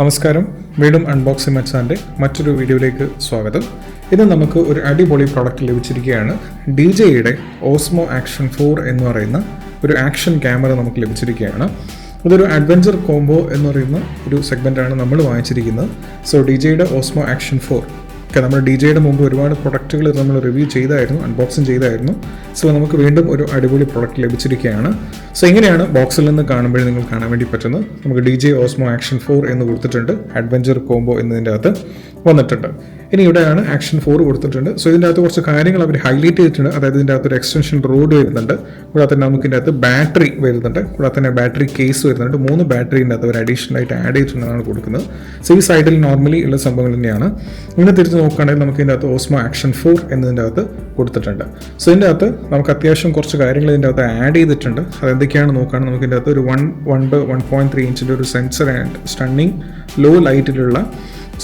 നമസ്കാരം. വീണ്ടും അൺബോക്സിംഗ് മച്ചാന്റെ മറ്റൊരു വീഡിയോയിലേക്ക് സ്വാഗതം. ഇന്ന് നമുക്ക് ഒരു അടിപൊളി പ്രോഡക്റ്റ് ലഭിച്ചിരിക്കുകയാണ്. ഡി ജെയുടെ ഓസ്മോ ആക്ഷൻ ഫോർ എന്ന് പറയുന്ന ഒരു ആക്ഷൻ ക്യാമറ നമുക്ക് ലഭിച്ചിരിക്കുകയാണ്. ഇതൊരു അഡ്വഞ്ചർ കോംബോ എന്ന് പറയുന്ന ഒരു സെഗ്മെന്റാണ് നമ്മൾ വാങ്ങിച്ചിരിക്കുന്നത്. സോ ഡി ജെയുടെ ഓസ്മോ ആക്ഷൻ ഫോർ ഒക്കെ നമ്മൾ ഡി ജെയുടെ മുമ്പ് ഒരുപാട് പ്രൊഡക്റ്റുകൾ നമ്മൾ റിവ്യൂ ചെയ്തായിരുന്നു അൺബോക്സിങ് ചെയ്തായിരുന്നു. സോ നമുക്ക് വീണ്ടും ഒരു അടിപൊളി പ്രൊഡക്റ്റ് ലഭിച്ചിരിക്കുകയാണ്. സോ ഇങ്ങനെയാണ് ബോക്സിൽ നിന്ന് കാണുമ്പോൾ നിങ്ങൾ കാണാൻ വേണ്ടി പറ്റുന്നത്. നമുക്ക് D J Osmo action four എന്ന് കൊടുത്തിട്ടുണ്ട്. അഡ്വഞ്ചർ കോംബോ എന്നതിന്റെ അകത്ത് വന്നിട്ടുണ്ട്. ഇനി ഇവിടെയാണ് ആക്ഷൻ ഫോർ കൊടുത്തിട്ടുണ്ട്. സോ ഇതിന്റെ അകത്ത് കുറച്ച് കാര്യങ്ങൾ അവർ ഹൈലൈറ്റ് ചെയ്തിട്ടുണ്ട്. അതായത് ഇതിന്റെ അകത്ത് ഒരു എക്സ്റ്റൻഷൻ റോഡ് വരുന്നുണ്ട്. കൂടാതെ തന്നെ നമുക്ക് ഇതിന്റെ അകത്ത് ബാറ്ററി വരുന്നുണ്ട്. കൂടാതെ തന്നെ ബാറ്ററി കേസ് വരുന്നുണ്ട്. മൂന്ന് ബാറ്ററിന്റെ അകത്ത് അവർ അഡീഷണൽ ആയിട്ട് ആഡ് ചെയ്തിട്ടുണ്ടെന്നാണ് കൊടുക്കുന്നത്. സോ ഈ സൈഡിൽ നോർമലി ഉള്ള സംഭവങ്ങൾ തന്നെയാണ്. ഇങ്ങനെ തിരിച്ച് നോക്കുകയാണെങ്കിൽ നമുക്ക് ഇതിന്റെ അകത്ത് ഓസ്മോ ആക്ഷൻ ഫോർ എന്നതിന്റെ അകത്ത് കൊടുത്തിട്ടുണ്ട്. സോ ഇതിന്റെ അകത്ത് നമുക്ക് അത്യാവശ്യം കുറച്ച് കാര്യങ്ങൾ ഇതിന്റെ അകത്ത് ആഡ് ചെയ്തിട്ടുണ്ട്. അതെന്തൊക്കെയാണ് നോക്കുകയാണെങ്കിൽ നമുക്ക് ഇതിന്റെ അകത്ത് ഒരു one one one point three ഇഞ്ചിന്റെ ഒരു സെൻസർ ആൻഡ് സ്റ്റണ്ണിങ് ലോ ലൈറ്റിലുള്ള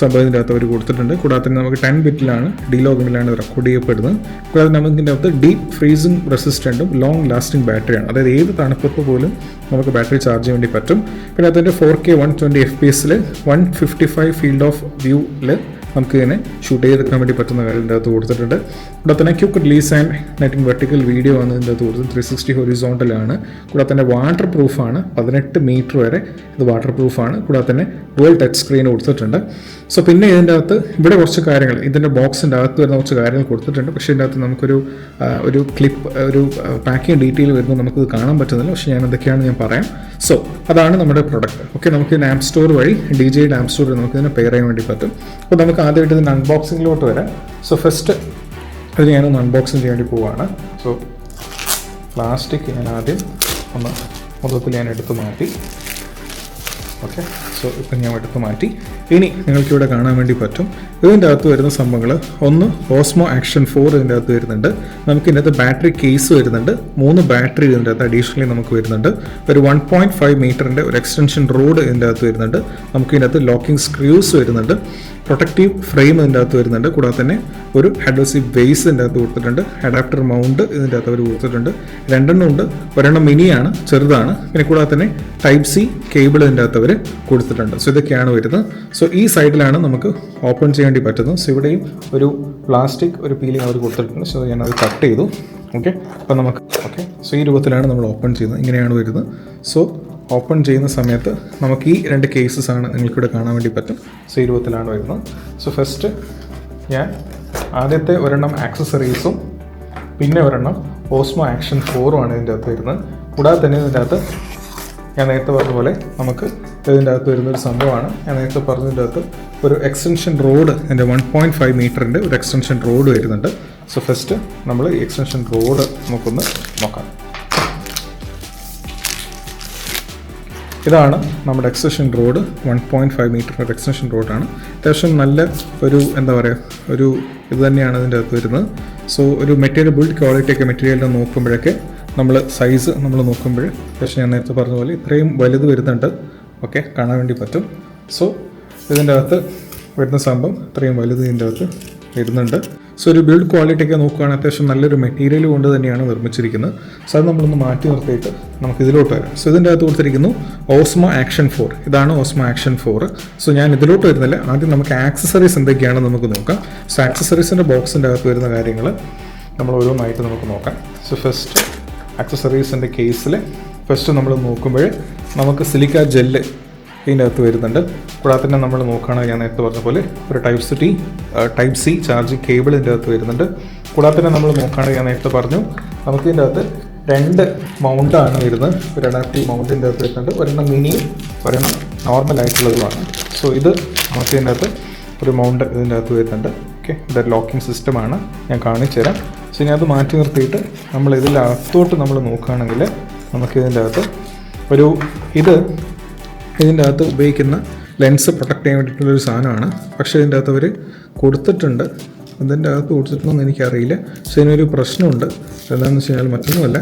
സംഭവം ഇതിന്റെ അകത്ത് അവർ കൊടുത്തിട്ടുണ്ട്. കൂടാതെ നമുക്ക് ടെൻ ബിറ്റിലാണ് ഡി ലോഗിലാണ് റെക്കോർഡ് ചെയ്യപ്പെടുന്നത്. കൂടാതെ നമുക്ക് ഇതിന്റെ അകത്ത് ഡീപ്പ് ഫ്രീസിംഗ് റെസിസ്റ്റന്റും ലോങ് ലാസ്റ്റിംഗ് ബാറ്ററിയാണ്. അതായത് ഏത് തണുപ്പത്ത് പോലും നമുക്ക് ബാറ്ററി ചാർജ് ചെയ്യാൻ വേണ്ടി പറ്റും. പിന്നെ അതിന്റെ four K one twenty F P എസിൽ one fifty five field of വ്യൂവിൽ നമുക്ക് ഇതിനെ ഷൂട്ട് ചെയ്തെടുക്കാൻ വേണ്ടി പറ്റുന്ന കാര്യം ഇതിന്റെ അകത്ത് കൊടുത്തിട്ടുണ്ട്. കൂടാതെ തന്നെ quick release and netting vertical video ആണ് ഇതിന്റെ അകത്ത് കൊടുത്തത്. ത്രീ സിക്സ്റ്റി ഹൊറിസോണ്ടലാണ് കൂടാതെ തന്നെ വാട്ടർ പ്രൂഫാണ് പതിനെട്ട് മീറ്റർ വരെ ഇത് വാട്ടർ പ്രൂഫാണ് കൂടാതെ തന്നെ ഡുവൽ ടച്ച് സ്ക്രീൻ കൊടുത്തിട്ടുണ്ട്. സോ പിന്നെ ഇതിന്റെ അകത്ത് ഇവിടെ കുറച്ച് കാര്യങ്ങൾ. ഇതിന്റെ ബോക്സിന്റെ അകത്ത് വരുന്ന കുറച്ച് കാര്യങ്ങൾ കൊടുത്തിട്ടുണ്ട്. പക്ഷേ ഇതിന്റെ അകത്ത് നമുക്കൊരു ഒരു ക്ലിപ്പ് ഒരു പാക്കിംഗ് ഡീറ്റെയിൽ വരുമ്പോൾ നമുക്കിത് കാണാൻ പറ്റുന്നില്ല. പക്ഷേ ഞാൻ എന്തൊക്കെയാണ് ഞാൻ പറയാം. സോ അതാണ് നമ്മുടെ പ്രൊഡക്റ്റ് ഓക്കെ നമുക്ക് ഇതിന് ആപ്പ് സ്റ്റോർ വഴി ഡി ജെ ആപ്പ് സ്റ്റോറിൽ നമുക്ക് ഇതിനെ പെയർ ചെയ്യാൻ വേണ്ടി പറ്റും. അപ്പോൾ നമുക്ക് ആദ്യമായിട്ട് ഇതിന്റെ അൺബോക്സിങ്ങിലോട്ട് വരാം. സോ ഫസ്റ്റ് ഇത് ഞാനൊന്ന് അൺബോക്സിങ് ചെയ്യാൻ വേണ്ടി പോവുകയാണ് സോ പ്ലാസ്റ്റിക് ഞാൻ ആദ്യം ഒന്ന് മൊത്തത്തിൽ ഞാൻ എടുത്ത് മാറ്റി. ഓക്കെ സോ ഇപ്പം ഞാൻ എടുത്ത് മാറ്റി ഇനി നിങ്ങൾക്ക് ഇവിടെ കാണാൻ വേണ്ടി പറ്റും ഇതിന്റെ അകത്ത് വരുന്ന സംഭവങ്ങൾ ഒന്ന് ഓസ്മോ ആക്ഷൻ ഫോർ ഇതിന്റെ അകത്ത് വരുന്നുണ്ട് നമുക്ക് ഇതിന്റെ അകത്ത് ബാറ്ററി കേസ് വരുന്നുണ്ട് മൂന്ന് ബാറ്ററി ഇതിന്റെ അകത്ത് അഡീഷണലി നമുക്ക് വരുന്നുണ്ട് ഒരു വൺ പോയിന്റ് ഫൈവ് മീറ്ററിന്റെ ഒരു എക്സ്റ്റൻഷൻ റോഡ് ഇതിന്റെ അകത്ത് വരുന്നുണ്ട് നമുക്ക് ഇതിന്റെ അകത്ത് ലോക്കിംഗ് സ്ക്രൂസ് വരുന്നുണ്ട് പ്രൊട്ടക്റ്റീവ് ഫ്രെയിം ഇതിന്റെ അകത്ത് വരുന്നുണ്ട് കൂടാതെ തന്നെ ഒരു ഹെഡോസീവ് ബേസ് ഇതിന്റെ അകത്ത് കൊടുത്തിട്ടുണ്ട് അഡാപ്റ്റർ മൗണ്ട് ഇതിന്റെ അകത്ത് അവർ കൊടുത്തിട്ടുണ്ട് രണ്ടെണ്ണം ഉണ്ട് ഒരെണ്ണം മിനിയാണ് ചെറുതാണ് പിന്നെ കൂടാതെ തന്നെ ടൈപ്പ് സി കേബിൾ ഇതിന്റെ അകത്ത് അവർ സോ ഇതൊക്കെയാണ് വരുന്നത്. സോ ഈ സൈഡിലാണ് നമുക്ക് ഓപ്പൺ ചെയ്യാൻ വേണ്ടി പറ്റുന്നത്. സോ ഇവിടെയും ഒരു പ്ലാസ്റ്റിക് ഒരു പീലിംഗ് അവർ കൊടുത്തിട്ടുണ്ട്. സോ ഞാനത് കട്ട് ചെയ്തു. ഓക്കെ അപ്പോൾ നമുക്ക് ഓക്കെ സോ ഈ രൂപത്തിലാണ് നമ്മൾ ഓപ്പൺ ചെയ്യുന്നത്. ഇങ്ങനെയാണ് വരുന്നത്. സോ ഓപ്പൺ ചെയ്യുന്ന സമയത്ത് നമുക്ക് ഈ രണ്ട് കേസസ് ആണ് നിങ്ങൾക്കിവിടെ കാണാൻ വേണ്ടി പറ്റും. സോ ഈ രൂപത്തിലാണ് വരുന്നത്. സോ ഫസ്റ്റ് ഞാൻ ആദ്യത്തെ ഒരെണ്ണം ആക്സസറീസും പിന്നെ ഒരെണ്ണം ഓസ്മോ ആക്ഷൻ ഫോറും ആണ് ഇതിന്റെ അകത്ത് വരുന്നത്. കൂടാതെ തന്നെ ഇതിന്റെ അകത്ത് ഞാൻ നേരത്തെ പറഞ്ഞ പോലെ നമുക്ക് ഇതിന്റെ അകത്ത് വരുന്ന ഒരു സംഭവമാണ്. ഞാൻ നേരത്തെ പറഞ്ഞതിന്റെ അകത്ത് ഒരു എക്സ്റ്റൻഷൻ റോഡ് എന്റെ വൺ പോയിന്റ് ഫൈവ് മീറ്ററിന്റെ ഒരു എക്സ്റ്റൻഷൻ റോഡ് വരുന്നുണ്ട്. സോ ഫസ്റ്റ് നമ്മൾ ഈ എക്സ്റ്റൻഷൻ റോഡ് നമുക്കൊന്ന് നോക്കാം. ഇതാണ് നമ്മുടെ extension road one point five metre ഒരു എക്സ്റ്റൻഷൻ റോഡാണ് അത്യാവശ്യം നല്ല ഒരു എന്താ പറയുക ഒരു ഇത് തന്നെയാണ് ഇതിന്റെ അകത്ത് വരുന്നത്. സോ ഒരു മെറ്റീരിയൽ ബിൽഡ് ക്വാളിറ്റി ഒക്കെ മെറ്റീരിയലിനെ നോക്കുമ്പോഴൊക്കെ നമ്മൾ സൈസ് നമ്മൾ നോക്കുമ്പോൾ പക്ഷേ ഞാൻ നേരത്തെ പറഞ്ഞ പോലെ ഇത്രയും വലുത് വരുന്നുണ്ട്. ഓക്കെ കാണാൻ വേണ്ടി പറ്റും. സോ ഇതിന്റെ അകത്ത് വരുന്ന സംഭവം ഇത്രയും വലുത് ഇതിന്റെ അകത്ത് വരുന്നുണ്ട്. സോ ഒരു ബിൽഡ് ക്വാളിറ്റി ഒക്കെ നോക്കുകയാണെങ്കിൽ അത്യാവശ്യം നല്ലൊരു മെറ്റീരിയൽ കൊണ്ട് തന്നെയാണ് നിർമ്മിച്ചിരിക്കുന്നത്. സോ അത് നമ്മളൊന്ന് മാറ്റി നിർത്തിയിട്ട് നമുക്ക് ഇതിലോട്ട് വരാം. സോ ഇതിന്റെ അകത്ത് കൊടുത്തിരിക്കുന്നു ഓസ്മോ ആക്ഷൻ ഫോർ. ഇതാണ് ഓസ്മോ ആക്ഷൻ ഫോർ. സോ ഞാൻ ഇതിലോട്ട് വരുന്നില്ല. ആദ്യം നമുക്ക് ആക്സസറീസ് എന്തൊക്കെയാണെന്ന് നമുക്ക് നോക്കാം. സോ ആക്സസറീസിന്റെ ബോക്സിന്റെ അകത്ത് വരുന്ന കാര്യങ്ങൾ നമ്മൾ ഓരോന്നായിട്ട് നമുക്ക് നോക്കാം. സോ ഫസ്റ്റ് ആക്സസറീസിന്റെ കേസിൽ ഫസ്റ്റ് നമ്മൾ നോക്കുമ്പോൾ നമുക്ക് സിലിക്ക ജെല്ല് ഇതിന്റെ അകത്ത് വരുന്നുണ്ട്. കൂടാതെ തന്നെ നമ്മൾ നോക്കുകയാണെങ്കിൽ ഞാൻ നേരത്തെ പറഞ്ഞ പോലെ ഒരു type C T type C charging cable ഇതിന്റെ അകത്ത് വരുന്നുണ്ട്. കൂടാതെ തന്നെ നമ്മൾ നോക്കുകയാണെങ്കിൽ ഞാൻ നേരത്തെ പറഞ്ഞു നമുക്ക് ഇതിന്റെ അകത്ത് രണ്ട് മൗണ്ടാണ് വരുന്നത്. ഒരു അഡാപ്റ്റീവ് മൗണ്ടിന്റെ അകത്ത് വരുന്നുണ്ട്. ഒരെണ്ണം മിനിയും ഒരെണ്ണം നോർമൽ ആയിട്ടുള്ളതുമാണ്. സോ ഇത് നമുക്ക് ഇതിന്റെ അകത്ത് ഒരു മൗണ്ട് ഇതിന്റെ അകത്ത് വരുന്നുണ്ട്. ഓക്കെ ഇത് ലോക്കിംഗ് സിസ്റ്റമാണ് ഞാൻ കാണിച്ചു തരാം സോ ഇനി അത് മാറ്റി നിർത്തിയിട്ട് നമ്മൾ ഇതിലകത്തോട്ട് നമ്മൾ നോക്കുകയാണെങ്കിൽ നമുക്ക് ഇതിന്റെ അകത്ത് ഒരു ഇത് ഇതിന്റെ അകത്ത് ഉപയോഗിക്കുന്ന ലെൻസ് പ്രൊട്ടക്ട് ചെയ്യാൻ വേണ്ടിയിട്ടുള്ളൊരു സാധനമാണ്. പക്ഷേ ഇതിന്റെ അകത്ത് അവർ കൊടുത്തിട്ടുണ്ട്. ഇതിന്റെ അകത്ത് കൊടുത്തിട്ടുണ്ടെന്ന് എനിക്കറിയില്ല. പക്ഷേ ഇതിനൊരു പ്രശ്നമുണ്ട്. എന്താണെന്ന് വെച്ച് കഴിഞ്ഞാൽ മറ്റൊന്നുമല്ല.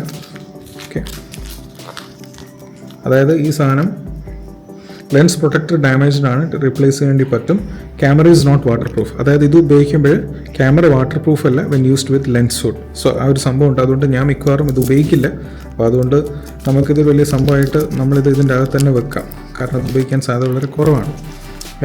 ഓക്കെ അതായത് ഈ സാധനം ലെൻസ് പ്രൊട്ടക്ടർ ഡാമേജ്ഡ് ആണ് റീപ്ലേസ് ചെയ്യേണ്ടി പറ്റും. Camera is not waterproof അതായത് ഇത് ഉപയോഗിക്കുമ്പോൾ ക്യാമറ വാട്ടർ പ്രൂഫ് അല്ല when used with lens suit so ആ ഒരു സംഭവം ഉണ്ട്. അതുകൊണ്ട് ഞാൻ മിക്കവാറും ഇത് ഉപയോഗിക്കില്ല. അപ്പോൾ അതുകൊണ്ട് നമുക്കിത് വലിയ സംഭവമായിട്ട് നമ്മളിത് ഇതിന്റെ അകത്ത് തന്നെ വെക്കാം. കാരണം ഉപയോഗിക്കാൻ സാധ്യത വളരെ കുറവാണ്.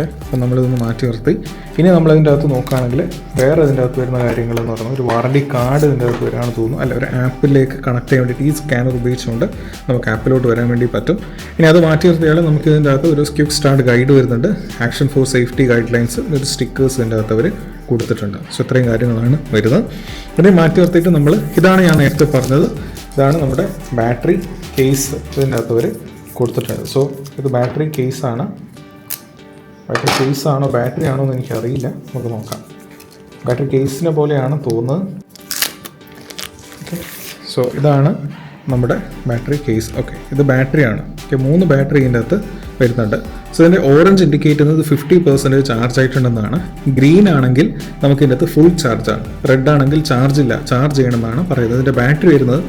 അപ്പം നമ്മളിതൊന്ന് മാറ്റി നിർത്തി. ഇനി നമ്മളതിന്റെ അകത്ത് നോക്കുകയാണെങ്കിൽ വേറെ ഇതിന്റെ അകത്ത് വരുന്ന കാര്യങ്ങളെന്ന് പറഞ്ഞാൽ ഒരു വാറണ്ടി കാർഡ് ഇതിന്റെ അകത്ത് വരാമെന്ന് തോന്നുന്നു. അല്ല ഒരു ആപ്പിലേക്ക് കണക്ട് ചെയ്യാൻ വേണ്ടിയിട്ട് ഈ സ്കാനർ ഉപയോഗിച്ചുകൊണ്ട് നമുക്ക് ആപ്പിലോട്ട് വരാൻ വേണ്ടി പറ്റും. ഇനി അത് മാറ്റി നിർത്തിയാൽ നമുക്ക് ഇതിന്റെ അകത്ത് ഒരു സ്ക്യൂ സ്റ്റാർട്ട് ഗൈഡ് വരുന്നുണ്ട്. Action four safety guidelines ഒരു സ്റ്റിക്കേഴ്സ് ഇതിന്റെ അകത്ത് അവർ കൊടുത്തിട്ടുണ്ട്. സോ ഇത്രയും കാര്യങ്ങളാണ് വരുന്നത്. ഇനി മാറ്റി നിർത്തിയിട്ട് നമ്മൾ ഇതാണ് ഞാൻ നേരത്തെ പറഞ്ഞത്. ഇതാണ് നമ്മുടെ ബാറ്ററി കേസ് ഇതിന്റെ അകത്ത് അവർ കൊടുത്തിട്ടുണ്ട് സോ ഇത് ബാറ്ററി കേസാണ് ബാറ്ററി കേസ് ആണോ ബാറ്ററി ആണോ എന്ന് എനിക്കറിയില്ല. നമുക്ക് നോക്കാം. ബാറ്ററി കേസിനെ പോലെയാണ് തോന്നുന്നത്. ഓക്കെ സോ ഇതാണ് നമ്മുടെ ബാറ്ററി കേസ്. ഓക്കെ ഇത് ബാറ്ററിയാണ്. ഓക്കെ മൂന്ന് ബാറ്ററി ഇതിന്റെ അകത്ത് വരുന്നുണ്ട്. സോ ഇതിന്റെ ഓറഞ്ച് ഇൻഡിക്കേറ്റ് ചെയ്യുന്നത് ഫിഫ്റ്റി പെർസെന്റേജ് ചാർജ് ആയിട്ടുണ്ടെന്നാണ്. ഗ്രീൻ ആണെങ്കിൽ നമുക്ക് ഇതിനകത്ത് ഫുൾ ചാർജാണ് റെഡ് ആണെങ്കിൽ ചാർജ് ഇല്ല. ചാർജ് ചെയ്യണമെന്നാണ് പറയുന്നത്. ഇതിന്റെ ബാറ്ററി വരുന്നത്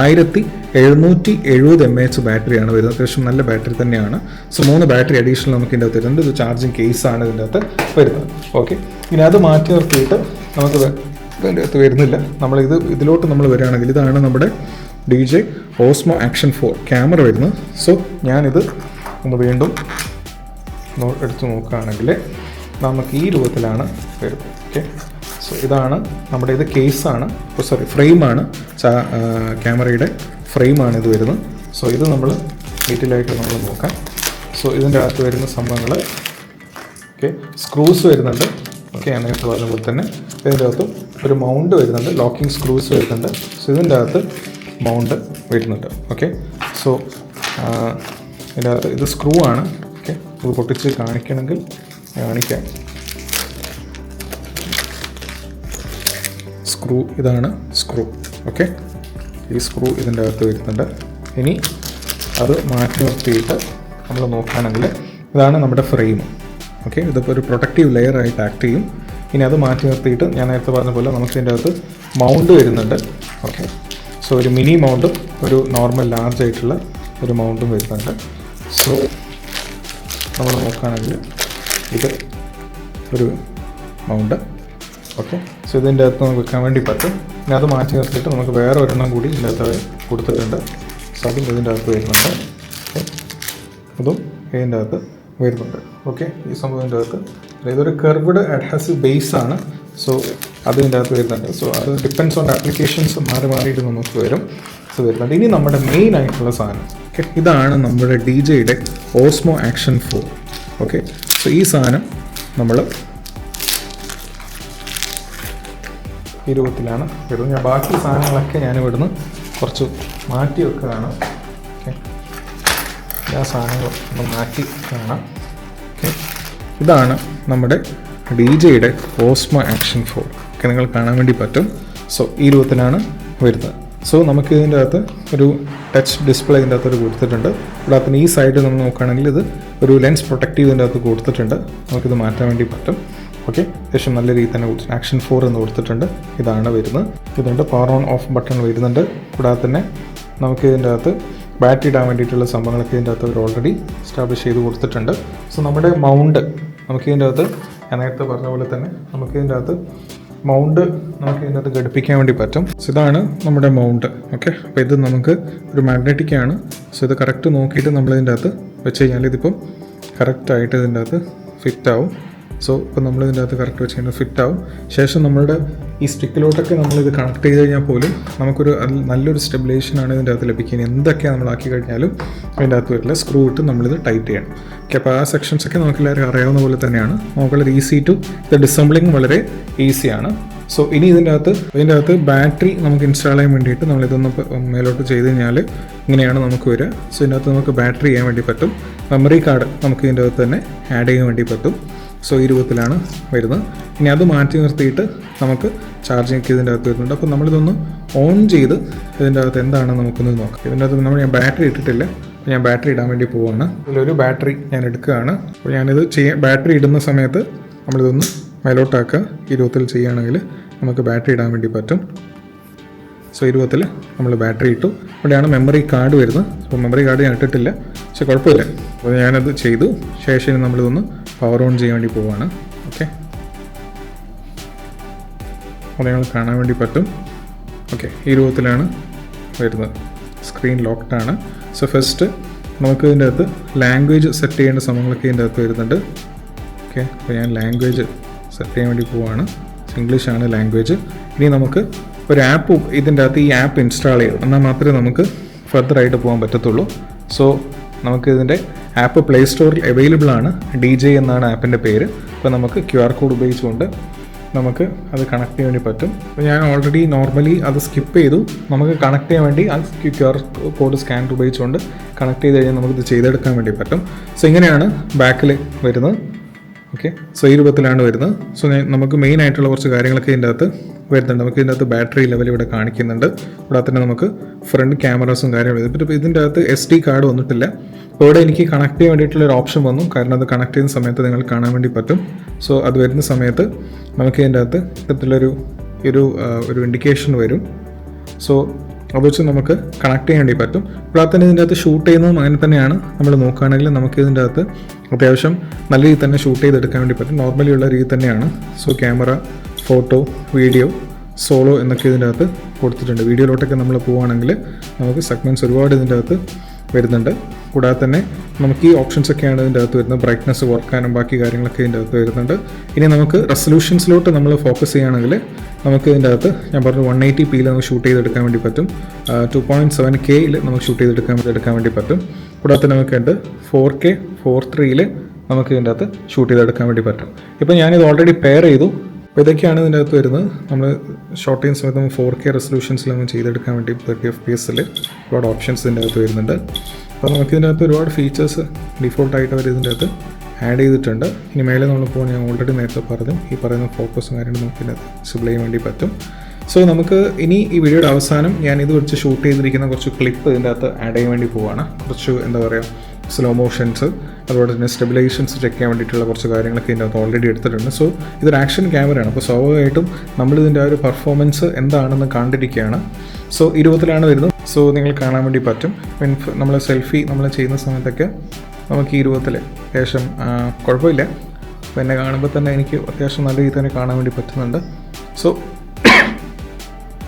ആയിരത്തി എഴുന്നൂറ്റി എഴുപത് എം എച്ച് ബാറ്ററിയാണ് വരുന്നത്. അത്യാവശ്യം നല്ല ബാറ്ററി തന്നെയാണ്. സോ മൂന്ന് ബാറ്ററി അഡീഷണൽ നമുക്ക് ഇതിന്റെ അകത്ത് വരുന്നുണ്ട്. ഇത് ചാർജിങ് കേസാണ് ഇതിന്റെ അകത്ത് വരുന്നത്. ഓക്കെ ഇനി അത് മാറ്റി നിർത്തിയിട്ട് നമുക്ക് ഇതിന്റെ അകത്ത് വരുന്നില്ല. നമ്മളിത് ഇതിലോട്ട് നമ്മൾ വരികയാണെങ്കിൽ ഇതാണ് നമ്മുടെ D J Osmo action four camera വരുന്നത്. സോ ഞാനിത് ഒന്ന് വീണ്ടും എടുത്തു നോക്കുകയാണെങ്കിൽ നമുക്ക് ഈ രൂപത്തിലാണ് വരുന്നത്. ഓക്കെ സോ ഇതാണ് നമ്മുടെ ഇത് കേസാണ്. ഇപ്പോൾ സോറി ഫ്രെയിമാണ്. ക്യാമറയുടെ ഫ്രെയിമാണ് ഇത് വരുന്നത്. സോ ഇത് നമ്മൾ ഡീറ്റെയിലായിട്ട് നമ്മൾ നോക്കാം. സോ ഇതിന്റെ അകത്ത് വരുന്ന സംഭവങ്ങൾ. ഓക്കെ സ്ക്രൂസ് വരുന്നുണ്ട്. ഓക്കെ ഞാൻ പറഞ്ഞ പോലെ തന്നെ. ഇതിന്റെ അകത്തും ഒരു മൗണ്ട് വരുന്നുണ്ട്. ലോക്കിംഗ് സ്ക്രൂസ് വരുന്നുണ്ട്. സോ ഇതിന്റെ അകത്ത് മൗണ്ട് വരുന്നുണ്ട്. ഓക്കെ സോ ഇത് സ്ക്രൂ ആണ്. ഓക്കെ ഇത് പൊട്ടിച്ച് കാണിക്കണമെങ്കിൽ കാണിക്കാം. സ്ക്രൂ ഇതാണ് സ്ക്രൂ ഓക്കെ ഈ സ്ക്രൂ ഇതിന്റെ അകത്ത് വരുന്നുണ്ട്. ഇനി അത് മാറ്റി നിർത്തിയിട്ട് നമ്മൾ നോക്കുകയാണെങ്കിൽ ഇതാണ് നമ്മുടെ ഫ്രെയിം ഓക്കെ ഇതിപ്പോൾ ഒരു പ്രൊട്ടക്റ്റീവ് ലെയർ ആയിട്ട് ആക്ട് ചെയ്യും. ഇനി അത് മാറ്റി നിർത്തിയിട്ട് ഞാൻ നേരത്തെ പറഞ്ഞ പോലെ നമുക്ക് ഇതിന്റെ അകത്ത് മൗണ്ട് വരുന്നുണ്ട്. ഓക്കെ സോ ഒരു മിനി മൗണ്ടും ഒരു നോർമൽ ലാർജ് ആയിട്ടുള്ള ഒരു മൗണ്ടും വരുന്നുണ്ട്. സോ നമ്മൾ നോക്കുകയാണെങ്കിൽ ഇത് ഒരു മൗണ്ട് ഓക്കെ സോ ഇതിന്റെ അകത്ത് നമുക്ക് വെക്കാൻ വേണ്ടി പറ്റും. ഇനി അത് മാറ്റി നിർത്തിയിട്ട് നമുക്ക് വേറെ ഒരെണ്ണം കൂടി ഇതിന്റെ കൊടുത്തിട്ടുണ്ട്. സോ അതും ഇതിന്റെ അകത്ത് വരുന്നുണ്ട്. അതും ഇതിന്റെ അകത്ത് വരുന്നുണ്ട്. ഓക്കെ ഈ സംഭവത്തിന്റെ അകത്ത്. ഇതൊരു കർവ്ഡ് അഡ്ഹസീവ് ബേസ് ആണ്. സോ അതിന്റെ അകത്ത് വരുന്നുണ്ട്. സോ അത് ഡിപ്പെൻസ് ഓൺ ആപ്ലിക്കേഷൻസ് മാറി മാറിയിട്ട് നമുക്ക് വരും. സോ വരുന്നുണ്ട്. ഇനി നമ്മുടെ മെയിൻ ആയിട്ടുള്ള സാധനം. ഓക്കെ ഇതാണ് നമ്മുടെ ഡി ജെയുടെ Osmo action four okay so ഈ സാധനം നമ്മൾ ഈ രൂപത്തിലാണ് വരുന്നത് ഞാൻ ബാക്കി സാധനങ്ങളൊക്കെ ഞാൻ ഇവിടുന്ന് കുറച്ച് മാറ്റി വെക്കുകയാണ് ഓക്കെ എല്ലാ സാധനങ്ങളും ഒന്ന് മാറ്റി കാണാം. ഓക്കെ ഇതാണ് നമ്മുടെ ഡി ജെയുടെ ഓസ്മോ ആക്ഷൻ ഫോർ ഒക്കെ നിങ്ങൾ കാണാൻ വേണ്ടി പറ്റും. സോ ഈ രൂപത്തിലാണ് വരുന്നത്. സോ നമുക്ക് ഇതിന്റെ അകത്ത് ഒരു ടച്ച് ഡിസ്പ്ലേ ഇതിന്റെ അകത്ത് കൊടുത്തിട്ടുണ്ട്. കൂടാതെ ഈ സൈഡ് നമ്മൾ നോക്കുകയാണെങ്കിൽ ഇത് ഒരു ലെൻസ് പ്രൊട്ടക്റ്റീവ് ഇതിന്റെ അകത്ത് കൊടുത്തിട്ടുണ്ട്. നമുക്കിത് മാറ്റാൻ വേണ്ടി പറ്റും. ഓക്കെ അത്യാവശ്യം നല്ല രീതിയിൽ തന്നെ കൊടുത്തിട്ടുണ്ട്. ആക്ഷൻ ഫോർ എന്ന് കൊടുത്തിട്ടുണ്ട്. ഇതാണ് വരുന്നത്. ഇതുണ്ട് പവർ ഓൺ ഓഫ് ബട്ടൺ വരുന്നുണ്ട്. കൂടാതെ തന്നെ നമുക്ക് ഇതിന്റെ അകത്ത് ബാറ്ററി ഇടാൻ വേണ്ടിയിട്ടുള്ള സംഭവങ്ങളൊക്കെ ഇതിന്റെ അകത്ത് അവർ ഓൾറെഡി എസ്റ്റാബ്ലിഷ് ചെയ്ത് കൊടുത്തിട്ടുണ്ട്. സോ നമ്മുടെ മൗണ്ട് നമുക്ക് ഇതിന്റെ അകത്ത് ഞാൻ നേരത്തെ പറഞ്ഞ പോലെ തന്നെ നമുക്ക് ഇതിന്റെ അകത്ത് മൗണ്ട് നമുക്ക് ഇതിനകത്ത് ഘടിപ്പിക്കാൻ വേണ്ടി പറ്റും. സോ ഇതാണ് നമ്മുടെ മൗണ്ട് ഓക്കെ അപ്പോൾ ഇത് നമുക്ക് ഒരു മാഗ്നറ്റിക് ആണ്. സോ ഇത് കറക്റ്റ് നോക്കിയിട്ട് നമ്മൾ ഇതിന്റെ അകത്ത് വെച്ച് കഴിഞ്ഞാൽ ഇതിപ്പം കറക്റ്റായിട്ട് ഇതിന്റെ അകത്ത് ഫിറ്റ് ആവും. സോ ഇപ്പോൾ നമ്മൾ ഇതിന്റെ അകത്ത് കറക്റ്റ് വെച്ച് കഴിഞ്ഞാൽ ഫിറ്റ് ആവും. ശേഷം നമ്മളുടെ ഈ സ്റ്റിക്കിലോട്ടൊക്കെ നമ്മളിത് കണക്ട് ചെയ്ത് കഴിഞ്ഞാൽ പോലും നമുക്കൊരു നല്ലൊരു സ്റ്റെബിലൈസേഷനാണ് ഇതിന്റെ അകത്ത് ലഭിക്കുന്നത്. എന്തൊക്കെ നമ്മൾ ആക്കി കഴിഞ്ഞാലും അതിന്റെ അകത്ത് വരില്ല സ്ക്രൂ ഇട്ട് നമ്മളിത് ടൈറ്റ് ചെയ്യണം. ഓക്കെ അപ്പോൾ ആ സെക്ഷൻസ് ഒക്കെ നമുക്ക് എല്ലാവർക്കും അറിയാവുന്ന പോലെ തന്നെയാണ്. നമുക്ക് വളരെ ഈസി ടു ഇത് ഡിസംബ്ലിങ് വളരെ ഈസിയാണ് സോ ഇനി ഇതിന്റെ അകത്ത് ഇതിന്റെ അകത്ത് ബാറ്ററി നമുക്ക് ഇൻസ്റ്റാൾ ചെയ്യാൻ വേണ്ടിയിട്ട് നമ്മളിതൊന്ന് ഇതൊന്ന് മേലോട്ട് ചെയ്ത് കഴിഞ്ഞാൽ ഇങ്ങനെയാണ് നമുക്ക് വരിക. സോ ഇതിന്റെ അകത്ത് നമുക്ക് ബാറ്ററി ചെയ്യാൻ വേണ്ടി പറ്റും. മെമ്മറി കാർഡ് നമുക്ക് ഇതിന്റെ അകത്ത് തന്നെ ആഡ് ചെയ്യാൻ വേണ്ടി പറ്റും. സോ ഈ രൂപത്തിലാണ് വരുന്നത്. ഇനി അത് മാറ്റി നിർത്തിയിട്ട് നമുക്ക് ചാർജിങ് ഇതിന്റെ അകത്ത് വരുന്നുണ്ട് അപ്പോൾ നമ്മളിതൊന്ന് ഓൺ ചെയ്ത് ഇതിന്റെ അകത്ത് എന്താണെന്ന് നമുക്കൊന്ന് നോക്കാം. ഇതിന്റെ അകത്ത് നമ്മൾ ഞാൻ ബാറ്ററി ഇട്ടിട്ടില്ല. ഞാൻ ബാറ്ററി ഇടാൻ വേണ്ടി പോവാണ്. ഇതിലൊരു ബാറ്ററി ഞാൻ എടുക്കുകയാണ്. അപ്പോൾ ഞാനിത് ചെയ്യാൻ ബാറ്ററി ഇടുന്ന സമയത്ത് നമ്മളിതൊന്ന് മേലോട്ടാക്കുക. ഈ രൂപത്തിൽ ചെയ്യുകയാണെങ്കിൽ നമുക്ക് ബാറ്ററി ഇടാൻ വേണ്ടി പറ്റും. സോ ഈ രൂപത്തിൽ നമ്മൾ ബാറ്ററി ഇട്ടു. ഇവിടെയാണ് മെമ്മറി കാർഡ് വരുന്നത്. അപ്പോൾ മെമ്മറി കാർഡ് ഞാൻ ഇട്ടിട്ടില്ല. പക്ഷെ കുഴപ്പമില്ല. അപ്പോൾ ഞാനത് ചെയ്തു. ശേഷം നമ്മളിതൊന്ന് പവർ ഓൺ ചെയ്യാൻ വേണ്ടി പോവാണ്. ഓക്കെ അത് ഞങ്ങൾ കാണാൻ വേണ്ടി പറ്റും. ഓക്കെ ഈ രൂപത്തിലാണ് വരുന്നത്. സ്ക്രീൻ ലോക്ക്ഡ് ആണ്. സോ ഫസ്റ്റ് നമുക്ക് ഇതിന്റെ അകത്ത് ലാംഗ്വേജ് സെറ്റ് ചെയ്യേണ്ട സമയങ്ങളൊക്കെ ഇതിന്റെ അകത്ത് വരുന്നുണ്ട്. ഓക്കെ അപ്പോൾ ഞാൻ ലാംഗ്വേജ് സെറ്റ് ചെയ്യാൻ വേണ്ടി പോവാണ്. ആണ് ലാംഗ്വേജ് ഇനി നമുക്ക് ഒരു ആപ്പ് ഇതിന്റെ അകത്ത് ഈ ആപ്പ് ഇൻസ്റ്റാൾ ചെയ്യും. എന്നാൽ മാത്രമേ നമുക്ക് ഫർദർ ആയിട്ട് പോകാൻ പറ്റത്തുള്ളൂ. സോ നമുക്ക് ഇതിന്റെ ആപ്പ് പ്ലേ സ്റ്റോറിൽ അവൈലബിൾ ആണ്. ഡി ജെ എന്നാണ് ആപ്പിന്റെ പേര്. അപ്പോൾ നമുക്ക് ക്യു ആർ കോഡ് ഉപയോഗിച്ചുകൊണ്ട് നമുക്ക് അത് കണക്ട് ചെയ്യാൻ വേണ്ടി പറ്റും. അപ്പോൾ ഞാൻ ഓൾറെഡി നോർമലി അത് സ്കിപ്പ് ചെയ്തു. നമുക്ക് കണക്ട് ചെയ്യാൻ വേണ്ടി ആ ക്യു ആർ കോഡ് സ്കാൻ ഉപയോഗിച്ചുകൊണ്ട് കണക്ട് ചെയ്ത് കഴിഞ്ഞാൽ നമുക്കിത് ചെയ്തെടുക്കാൻ വേണ്ടി പറ്റും. സോ ഇങ്ങനെയാണ് ബാക്കിൽ വരുന്നത്. ഓക്കെ സോ ഈ രൂപത്തിലാണ് വരുന്നത്. സോ നമുക്ക് മെയിൻ ആയിട്ടുള്ള കുറച്ച് കാര്യങ്ങളൊക്കെ ഇതിന്റെ അകത്ത് വരുന്നുണ്ട്. നമുക്ക് ഇതിന്റെ അകത്ത് ബാറ്ററി ലെവൽ ഇവിടെ കാണിക്കുന്നുണ്ട്. ഇവിടെ തന്നെ നമുക്ക് ഫ്രണ്ട് ക്യാമറാസും കാര്യങ്ങളും. ഇതിന്റെ അകത്ത് എസ് ഡി കാർഡ് വന്നിട്ടില്ല. അപ്പോൾ ഇവിടെ എനിക്ക് കണക്ട് ചെയ്യാൻ വേണ്ടിയിട്ടുള്ള ഒരു ഓപ്ഷൻ വന്നു. കാരണം അത് കണക്ട് ചെയ്യുന്ന സമയത്ത് നിങ്ങൾ കാണാൻ വേണ്ടി പറ്റും. സോ അത് വരുന്ന സമയത്ത് നമുക്ക് ഇതിന്റെ അകത്ത് ഇത്തരത്തിലൊരു ഒരു ഒരു ഇൻഡിക്കേഷൻ വരും. സോ അത് വെച്ച് നമുക്ക് കണക്ട് ചെയ്യാൻ വേണ്ടി പറ്റും. ഇപ്പോൾ തന്നെ ഇതിന്റെ അകത്ത് ഷൂട്ട് ചെയ്യുന്നതും അങ്ങനെ തന്നെയാണ്. നമ്മൾ നോക്കുകയാണെങ്കിൽ നമുക്ക് ഇതിന്റെ അകത്ത് അത്യാവശ്യം നല്ല രീതിയിൽ തന്നെ ഷൂട്ട് ചെയ്തെടുക്കാൻ വേണ്ടി പറ്റും. നോർമലി ഉള്ള രീതി തന്നെയാണ്. So camera photo video solo എന്നൊക്കെ ഇതിന്റെ അകത്ത് കൊടുത്തിട്ടുണ്ട്. വീഡിയോയിലോട്ടൊക്കെ നമ്മൾ പോവുകയാണെങ്കിൽ നമുക്ക് സെഗ്മെന്റ്സ് ഒരുപാട് ഇതിന്റെ അകത്ത് വരുന്നുണ്ട്. കൂടാതെ തന്നെ നമുക്ക് ഈ ഓപ്ഷൻസ് ഒക്കെയാണ് ഇതിന്റെ അകത്ത് വരുന്നത്. ബ്രൈറ്റ്നസ് കുറക്കാനും ബാക്കി കാര്യങ്ങളൊക്കെ ഇതിന്റെ അകത്ത് വരുന്നുണ്ട്. ഇനി നമുക്ക് റെസൊല്യൂഷൻസിലോട്ട് നമ്മൾ ഫോക്കസ് ചെയ്യുകയാണെങ്കിൽ നമുക്ക് ഇതിന്റെ അകത്ത് ഞാൻ പറഞ്ഞു വൺ എയ്റ്റി പിയിൽ നമുക്ക് ഷൂട്ട് ചെയ്തെടുക്കാൻ വേണ്ടി പറ്റും. ടു പോയിന്റ് സെവൻ കെയിൽ നമുക്ക് ഷൂട്ട് ചെയ്തെടുക്കാൻ എടുക്കാൻ വേണ്ടി പറ്റും. കൂടാതെ തന്നെ നമുക്കുണ്ട് ഫോർ കെ ഫോർ ത്രീയിൽ നമുക്ക് ഇതിന്റെ അകത്ത് ഷൂട്ട് ചെയ്തെടുക്കാൻ വേണ്ടി പറ്റും. ഇപ്പോൾ ഞാനിത് ഓൾറെഡി പെയർ ചെയ്തു. അപ്പോൾ ഇതൊക്കെയാണ് ഇതിന്റെ അകത്ത് വരുന്നത്. നമ്മൾ ഷോർട്ട് ചെയ്യുന്ന സമയത്ത് നമ്മൾ ഫോർ കെ റെസൊല്യൂഷൻസിൽ നമ്മൾ ചെയ്തെടുക്കാൻ വേണ്ടി തേർട്ടി എഫ് പി എസിൽ ഒരുപാട് ഓപ്ഷൻസ് ഇതിന്റെ അകത്ത് വരുന്നുണ്ട്. അപ്പോൾ നമുക്ക് ഇതിന്റെ അകത്ത് ഒരുപാട് ഫീച്ചേഴ്സ് ഡിഫോൾട്ടായിട്ട് അവർ ഇതിന്റെ അകത്ത് ആഡ് ചെയ്തിട്ടുണ്ട്. ഇനി മേലെ നമ്മൾ പോകുമ്പോൾ ഞാൻ ഓൾറെഡി നേരത്തെ പറഞ്ഞു. ഈ പറയുന്ന ഫോക്കസും കാര്യങ്ങളും നമുക്ക് ഇതിനകത്ത് സിബിൾ ചെയ്യാൻ വേണ്ടി പറ്റും. സോ നമുക്ക് ഇനി ഈ വീഡിയോയുടെ അവസാനം ഞാൻ ഇത് വെച്ച് ഷൂട്ട് ചെയ്തിരിക്കുന്ന കുറച്ച് ക്ലിപ്പ് ഇതിന്റെ അകത്ത് ആഡ് ചെയ്യാൻ വേണ്ടി പോവാണ്. കുറച്ച് എന്താ പറയുക സ്ലോ മോഷൻസ് അതുപോലെ തന്നെ സ്റ്റെബിലൈസേഷൻസ് ചെക്ക് ചെയ്യാൻ വേണ്ടിയിട്ടുള്ള കുറച്ച് കാര്യങ്ങളൊക്കെ ഇതിന്റെ അകത്ത് ഓൾറെഡി എടുത്തിട്ടുണ്ട്. സോ ഇതൊരു ആക്ഷൻ ക്യാമറയാണ് അപ്പോൾ സ്വാഭാവികമായിട്ടും നമ്മളിതിന്റെ ആ ഒരു പെർഫോമൻസ് എന്താണെന്ന് കണ്ടിരിക്കുകയാണ്. സോ ഇരുപത്തിലാണ് വരുന്നത്. സോ നിങ്ങൾ കാണാൻ വേണ്ടി പറ്റും. മീൻ നമ്മൾ സെൽഫി നമ്മൾ ചെയ്യുന്ന സമയത്തൊക്കെ നമുക്ക് ഈ രൂപത്തിൽ അത്യാവശ്യം കുഴപ്പമില്ല. അപ്പോൾ എന്നെ കാണുമ്പോൾ തന്നെ എനിക്ക് അത്യാവശ്യം നല്ല രീതിയിൽ തന്നെ കാണാൻ വേണ്ടി പറ്റുന്നുണ്ട്. സോ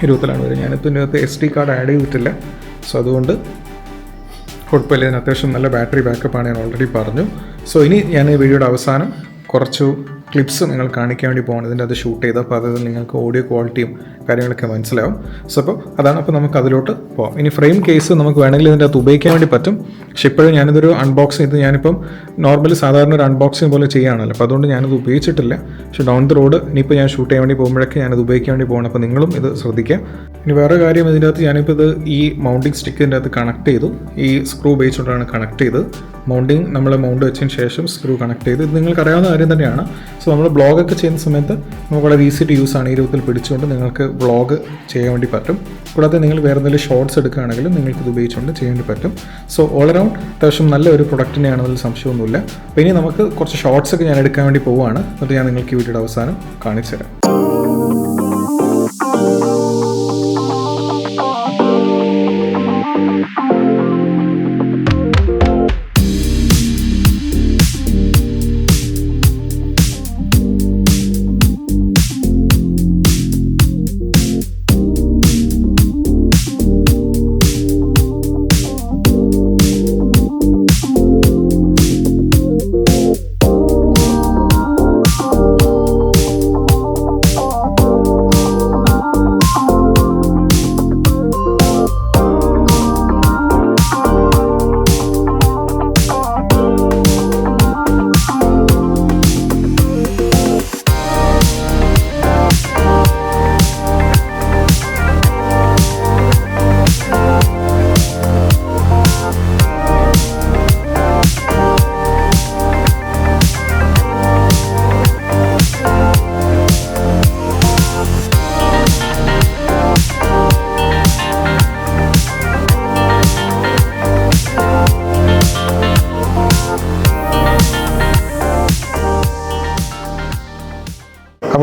ഇരുപത്തിലാണ് വരും ഞാനിപ്പോൾ ഇതിന്റെ അകത്ത് എസ് ഡി കാർഡ് ആഡ് ചെയ്തിട്ടില്ല. സോ അതുകൊണ്ട് കുഴപ്പമില്ല. ഇതിന് അത്യാവശ്യം നല്ല ബാറ്ററി ബാക്കപ്പാണ് ഞാൻ ഓൾറെഡി പറഞ്ഞു. സോ ഇനി ഞാൻ ഈ വീഡിയോയുടെ അവസാനം കുറച്ച് ക്ലിപ്സ് നിങ്ങൾ കാണിക്കാൻ വേണ്ടി പോകണം ഇതിന്റെ അത് ഷൂട്ട് ചെയ്ത്. അപ്പോൾ അത് നിങ്ങൾക്ക് ഓഡിയോ ക്വാളിറ്റിയും കാര്യങ്ങളൊക്കെ മനസ്സിലാവും. സോ അപ്പോൾ അതാണ് അപ്പോൾ നമുക്ക് അതിലോട്ട് പോകാം ഇനി ഫ്രെയിം കേസ് നമുക്ക് വേണമെങ്കിൽ ഇതിന്റെ അകത്ത് ഉപയോഗിക്കാൻ വേണ്ടി പറ്റും. പക്ഷേ ഇപ്പോഴും ഞാനിതൊരു അൺബോക്സിങ് ഇത് ഞാനിപ്പം നോർമലി സാധാരണ ഒരു അൺബോക്സിങ് പോലെ ചെയ്യുകയാണല്ലോ അപ്പോൾ അതുകൊണ്ട് ഞാനത് ഉപയോഗിച്ചിട്ടില്ല. പക്ഷെ ഡൗൺ ദി റോഡ് ഇനിയിപ്പോൾ ഞാൻ ഷൂട്ട് ചെയ്യാൻ വേണ്ടി പോകുമ്പോഴൊക്കെ ഞാനത് ഉപയോഗിക്കാൻ വേണ്ടി പോകണം അപ്പോൾ നിങ്ങളും ഇത് ശ്രദ്ധിക്കുക. ഇനി വേറെ കാര്യം ഇതിന്റെ അകത്ത് ഞാനിപ്പോൾ ഇത് ഈ മൗണ്ടിങ് സ്റ്റിക്കിന്റെ അകത്ത് കണക്ട് ചെയ്തു. ഈ സ്ക്രൂ ഉപയോഗിച്ചുകൊണ്ടാണ് കണക്ട് ചെയ്ത് മൗണ്ടിങ് നമ്മൾ മൗണ്ട് വെച്ചതിന് ശേഷം സ്ക്രൂ കണക്ട് ചെയ്ത്. ഇത് നിങ്ങൾക്ക് അറിയാവുന്ന കാര്യം തന്നെയാണ്. സോ നമ്മൾ ബ്ലോഗൊക്കെ ചെയ്യുന്ന സമയത്ത് നമുക്ക് വളരെ ഈസി ടു യൂസ് ആണ്. ഈ രൂപത്തിൽ പിടിച്ചുകൊണ്ട് നിങ്ങൾക്ക് വ്ളോഗ് ചെയ്യാൻ വേണ്ടി പറ്റും. കൂടാതെ നിങ്ങൾ വേറെ എന്തെങ്കിലും ഷോർട്സ് എടുക്കുകയാണെങ്കിലും നിങ്ങൾക്ക് ഇത് ഉപയോഗിച്ചുകൊണ്ട് ചെയ്യാൻ വേണ്ടി പറ്റും. സോ ഓൾ അറൗണ്ട് അത്യാവശ്യം നല്ല ഒരു പ്രൊഡക്റ്റ് തന്നെയാണെന്നതിൽ സംശയമൊന്നുമില്ല. അപ്പോൾ ഇനി നമുക്ക് കുറച്ച് ഷോർട്സ് ഒക്കെ ഞാൻ എടുക്കാൻ വേണ്ടി പോവുകയാണ്. എന്നിട്ട് ഞാൻ നിങ്ങൾക്ക് ഈ വീഡിയോയുടെ അവസാനം കാണിച്ചു തരാം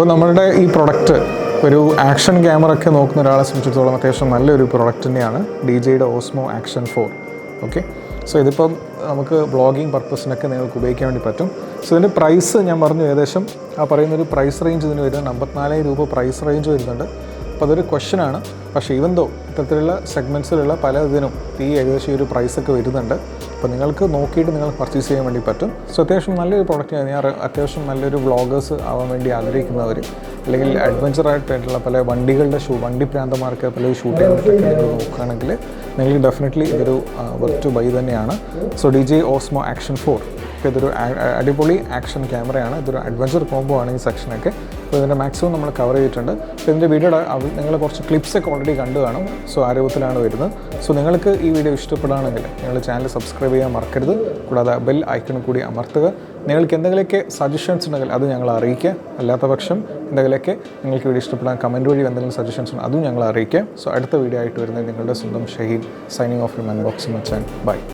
അപ്പോൾ നമ്മളുടെ ഈ പ്രൊഡക്റ്റ് ഒരു ആക്ഷൻ ക്യാമറ ഒക്കെ നോക്കുന്ന ഒരാളെ സംബന്ധിച്ചിടത്തോളം അത്യാവശ്യം നല്ലൊരു പ്രൊഡക്റ്റ് തന്നെയാണ് ഡി ജെയുടെ Osmo action four okay so ഇതിപ്പം നമുക്ക് ബ്ലോഗിങ് പർപ്പസിനൊക്കെ നിങ്ങൾക്ക് ഉപയോഗിക്കാൻ വേണ്ടി പറ്റും. സോ ഇതിന്റെ പ്രൈസ് ഞാൻ പറഞ്ഞു ഏകദേശം ആ പറയുന്ന ഒരു പ്രൈസ് റേഞ്ച് ഇതിന് വരുന്നത് അമ്പത്തിനാലായിരം രൂപ പ്രൈസ് റേഞ്ച് വരുന്നുണ്ട്. അപ്പോൾ അതൊരു ക്വസ്റ്റനാണ് പക്ഷേ ഈവൻ ദോ ഇത്തരത്തിലുള്ള സെഗ്മെന്റ്സിലുള്ള പല ഇതിനും ഈ ഏകദേശം ഒരു പ്രൈസൊക്കെ വരുന്നുണ്ട്. അപ്പോൾ നിങ്ങൾക്ക് നോക്കിയിട്ട് നിങ്ങൾ പർച്ചേസ് ചെയ്യാൻ വേണ്ടി പറ്റും. സോ അത്യാവശ്യം നല്ലൊരു പ്രോഡക്റ്റ് ഞാൻ അത്യാവശ്യം നല്ലൊരു വ്ളോഗേഴ്സ് ആവാൻ വേണ്ടി ആഗ്രഹിക്കുന്നവർ അല്ലെങ്കിൽ അഡ്വഞ്ചർ ആയിട്ടുള്ള പല വണ്ടികളുടെ ഷൂ വണ്ടി പ്രാന്തമാർക്ക് പല ഷൂട്ട് ചെയ്യാൻ പറ്റും നോക്കുകയാണെങ്കിൽ നിങ്ങൾക്ക് ഡെഫിനറ്റ്ലി ഇതൊരു വർത്ത് ടു ബൈ തന്നെയാണ്. So D J Osmo action four ഇതൊരു അടിപൊളി ആക്ഷൻ ക്യാമറയാണ് ഇതൊരു അഡ്വഞ്ചർ കോംബോ ആണ് ഈ സെക്ഷനൊക്കെ അപ്പോൾ ഇതിന്റെ മാക്സിമം നമ്മൾ കവർ ചെയ്തിട്ടുണ്ട്. അപ്പോൾ ഇതിന്റെ വീഡിയോയുടെ നിങ്ങൾ കുറച്ച് ക്ലിപ്സ് ഒക്കെ ഓൾറെഡി കണ്ടു കാണും. സോ ആ രൂപത്തിലാണ് വരുന്നത്. സോ നിങ്ങൾക്ക് ഈ വീഡിയോ ഇഷ്ടപ്പെടുകയാണെങ്കിൽ നിങ്ങൾ ചാനൽ സബ്സ്ക്രൈബ് ചെയ്യാൻ മറക്കരുത്. കൂടാതെ ബെൽ ഐക്കൺ കൂടി അമർത്തുക. നിങ്ങൾക്ക് എന്തെങ്കിലുമൊക്കെ സജഷൻസ് ഉണ്ടെങ്കിൽ അത് ഞങ്ങൾ അറിയിക്കുക അല്ലാത്ത പക്ഷം എന്തെങ്കിലുമൊക്കെ നിങ്ങൾക്ക് വീഡിയോ ഇഷ്ടപ്പെടാൻ കമന്റ് വഴി എന്തെങ്കിലും സജഷൻസ് ഉണ്ടെങ്കിൽ അതും ഞങ്ങൾ അറിയിക്കുക സോ അടുത്ത വീഡിയോ ആയിട്ട് വരുന്നത് നിങ്ങളുടെ സ്വന്തം Shaheed signing off you unboxing Machan by